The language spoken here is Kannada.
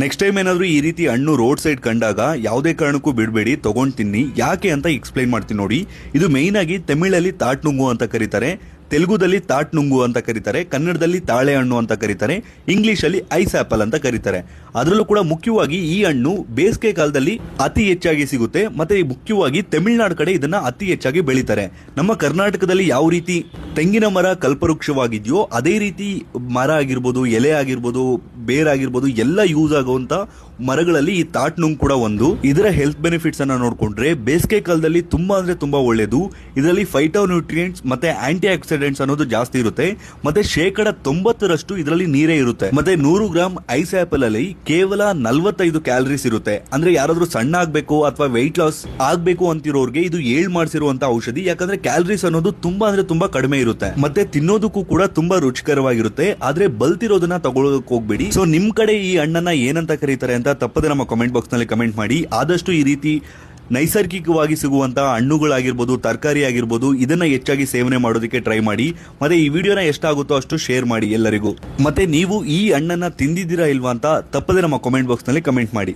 ನೆಕ್ಸ್ಟ್ ಟೈಮ್ ಏನಾದರೂ ಈ ರೀತಿ ಹಣ್ಣು ರೋಡ್ ಸೈಡ್ ಕಂಡಾಗ ಯಾವುದೇ ಕಾರಣಕ್ಕೂ ಬಿಡಬೇಡಿ, ತಗೊಂಡು ತಿನ್ನಿ. ಯಾಕೆ ಅಂತ ಎಕ್ಸ್ಪ್ಲೈನ್ ಮಾಡ್ತೀನಿ ನೋಡಿ. ಇದು ಮೇಯ್ನ್ ಆಗಿ ತಮಿಳಲ್ಲಿ ತಾಟ್ ನುಂಗು ಅಂತ ಕರೀತಾರೆ, ತೆಲುಗುದಲ್ಲಿ ತಾಟ್ ನುಂಗು ಅಂತ ಕರೀತಾರೆ, ಕನ್ನಡದಲ್ಲಿ ತಾಳೆ ಹಣ್ಣು ಅಂತ ಕರೀತಾರೆ, ಇಂಗ್ಲಿಷಲ್ಲಿ ಐಸ್ ಆಪಲ್ ಅಂತ ಕರೀತಾರೆ. ಅದರಲ್ಲೂ ಕೂಡ ಮುಖ್ಯವಾಗಿ ಈ ಹಣ್ಣು ಬೇಸಿಗೆ ಕಾಲದಲ್ಲಿ ಅತಿ ಹೆಚ್ಚಾಗಿ ಸಿಗುತ್ತೆ, ಮತ್ತೆ ಮುಖ್ಯವಾಗಿ ತಮಿಳುನಾಡು ಕಡೆ ಇದನ್ನ ಅತಿ ಹೆಚ್ಚಾಗಿ ಬೆಳೀತಾರೆ. ನಮ್ಮ ಕರ್ನಾಟಕದಲ್ಲಿ ಯಾವ ರೀತಿ ತೆಂಗಿನ ಮರ ಕಲ್ಪವೃಕ್ಷವಾಗಿದೆಯೋ, ಅದೇ ರೀತಿ ಮರ ಆಗಿರ್ಬೋದು, ಎಲೆ ಆಗಿರ್ಬೋದು ಬೇರಾಗಿರ್ಬೋದು, ಎಲ್ಲ ಯೂಸ್ ಆಗುವಂತ ಮರಗಳಲ್ಲಿ ಈ ತಾಟ್ ನುಂಗ್ ಕೂಡ ಒಂದು. ಇದರ ಹೆಲ್ತ್ ಬೆನಿಫಿಟ್ಸ್ ಅನ್ನ ನೋಡ್ಕೊಂಡ್ರೆ ಬೇಸಿಗೆ ಕಾಲದಲ್ಲಿ ತುಂಬಾ ಅಂದ್ರೆ ತುಂಬಾ ಒಳ್ಳೆಯದು ಇದರಲ್ಲಿ ಫೈಟೋ ನ್ಯೂಟ್ರಿಯೆಂಟ್ಸ್ ಮತ್ತೆ ಆಂಟಿ ಆಕ್ಸಿಡೆಂಟ್ಸ್ ಅನ್ನೋದು ಜಾಸ್ತಿ ಇರುತ್ತೆ. ಮತ್ತೆ ಶೇಕಡ ತೊಂಬತ್ತರಷ್ಟು ಇದರಲ್ಲಿ ನೀರೇ ಇರುತ್ತೆ. ಮತ್ತೆ ನೂರು ಗ್ರಾಮ್ ಐಸ್ ಆಪಲ್ ಅಲ್ಲಿ ಕೇವಲ ನಲವತ್ತೈದು ಕ್ಯಾಲರೀಸ್ ಇರುತ್ತೆ. ಅಂದ್ರೆ ಯಾರಾದ್ರೂ ಸಣ್ಣ ಆಗ್ಬೇಕು ಅಥವಾ ವೆಯ್ಟ್ ಲಾಸ್ ಆಗ್ಬೇಕು ಅಂತಿರೋರ್ಗೆ ಇದು ಏಳ್ ಮಾಡಿಸಿರುವಂತ ಔಷಧಿ. ಯಾಕಂದ್ರೆ ಕ್ಯಾಲರೀಸ್ ಅನ್ನೋದು ತುಂಬಾ ಅಂದ್ರೆ ತುಂಬಾ ಕಡಿಮೆ ಇರುತ್ತೆ. ಮತ್ತೆ ತಿನ್ನೋದಕ್ಕೂ ಕೂಡ ತುಂಬಾ ರುಚಿಕರವಾಗಿರುತ್ತೆ. ಆದ್ರೆ ಬಲ್ತಿರೋದನ್ನ ತಗೊಳ್ಳೋದಕ್ಕೆ ಹೋಗ್ಬೇಡಿ. ಸೊ ನಿಮ್ ಕಡೆ ಈ ಅಣ್ಣನ ಏನಂತ ಕರೀತಾರೆ ಅಂತ ತಪ್ಪದೆ ನಮ್ಮ ಕಮೆಂಟ್ ಬಾಕ್ಸ್ನಲ್ಲಿ ಕಮೆಂಟ್ ಮಾಡಿ. ಆದಷ್ಟು ಈ ರೀತಿ ನೈಸರ್ಗಿಕವಾಗಿ ಸಿಗುವಂತಹ ಹಣ್ಣುಗಳಾಗಿರ್ಬೋದು, ತರಕಾರಿ ಆಗಿರ್ಬೋದು, ಇದನ್ನ ಹೆಚ್ಚಾಗಿ ಸೇವನೆ ಮಾಡೋದಕ್ಕೆ ಟ್ರೈ ಮಾಡಿ. ಮತ್ತೆ ಈ ವಿಡಿಯೋನ ಎಷ್ಟಾಗುತ್ತೋ ಅಷ್ಟು ಶೇರ್ ಮಾಡಿ ಎಲ್ಲರಿಗೂ. ಮತ್ತೆ ನೀವು ಈ ಹಣ್ಣನ್ನ ತಿಂದಿದ್ದೀರಾ ಇಲ್ವಾ ಅಂತ ತಪ್ಪದೆ ನಮ್ಮ ಕಮೆಂಟ್ ಬಾಕ್ಸ್ನಲ್ಲಿ ಕಮೆಂಟ್ ಮಾಡಿ.